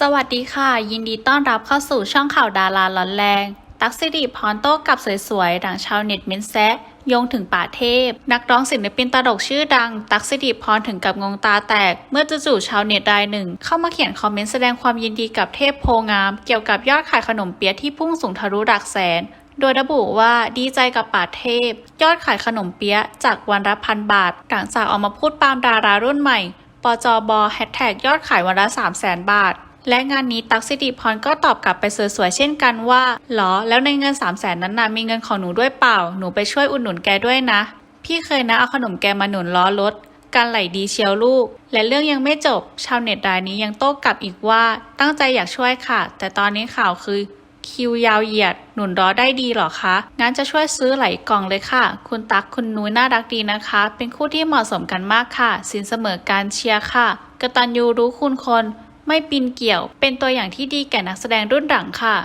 สวัสดีค่ะ ยินดีต้อนรับเข้าสู่ช่องข่าวดาราร้อนแรง ตักสิริพรโต้กับสวยๆ ดังชาวเน็ตเม้นแซะโยงถึงป่าเทพ นักร้องศิลปินตลกชื่อดัง ตักสิริพรถึงกับงงตาแตก เมื่อจู่ๆชาวเน็ตรายหนึ่ง เข้ามาเขียนคอมเมนต์แสดงความยินดีกับเทพโพงาม เกี่ยวกับยอดขายขนมเปี๊ยะที่พุ่งสูงทะลุหลักแสนโดยระบุว่าดีใจกับป่าเทพ ยอดขายขนมเปี๊ยะจากวันละพันบาท หลังจากออกมาพูดปามดารารุ่นใหม่ปจบแฮชแท็กยอดขายวันละ3 0 0แสนบาท และงานนี้ตักสิริพรก็ตอบกลับไปสวยๆเช่นกันว่าหรอ แล้วในเงิน3 0 0แสนนั้นนะมีเงินของหนูด้วยเปล่า หนูไปช่วยอุดหนุนแกด้วยนะ พี่เคยนะเอาขนมแกมาหนุนล้อรถการไหลดีเชียวลูก และเรื่องยังไม่จบ ชาวเน็ตรายนี้ยังโต้กลับอีกว่าตั้งใจอยากช่วยค่ะ แต่ตอนนี้ข่าวคือ คิวยาวเหยียด หนุนรอได้ดีหรอคะ งั้นจะช่วยซื้อไหลกล่องเลยค่ะ คุณตักคุณนุ้ยน่ารักดีนะคะ เป็นคู่ที่เหมาะสมกันมากค่ะ สินเสมอการเชียร์ค่ะกระตัญญูรู้คุณคน ไม่ปีนเกี่ยว เป็นตัวอย่างที่ดีแก่นักแสดงรุ่นหลังค่ะ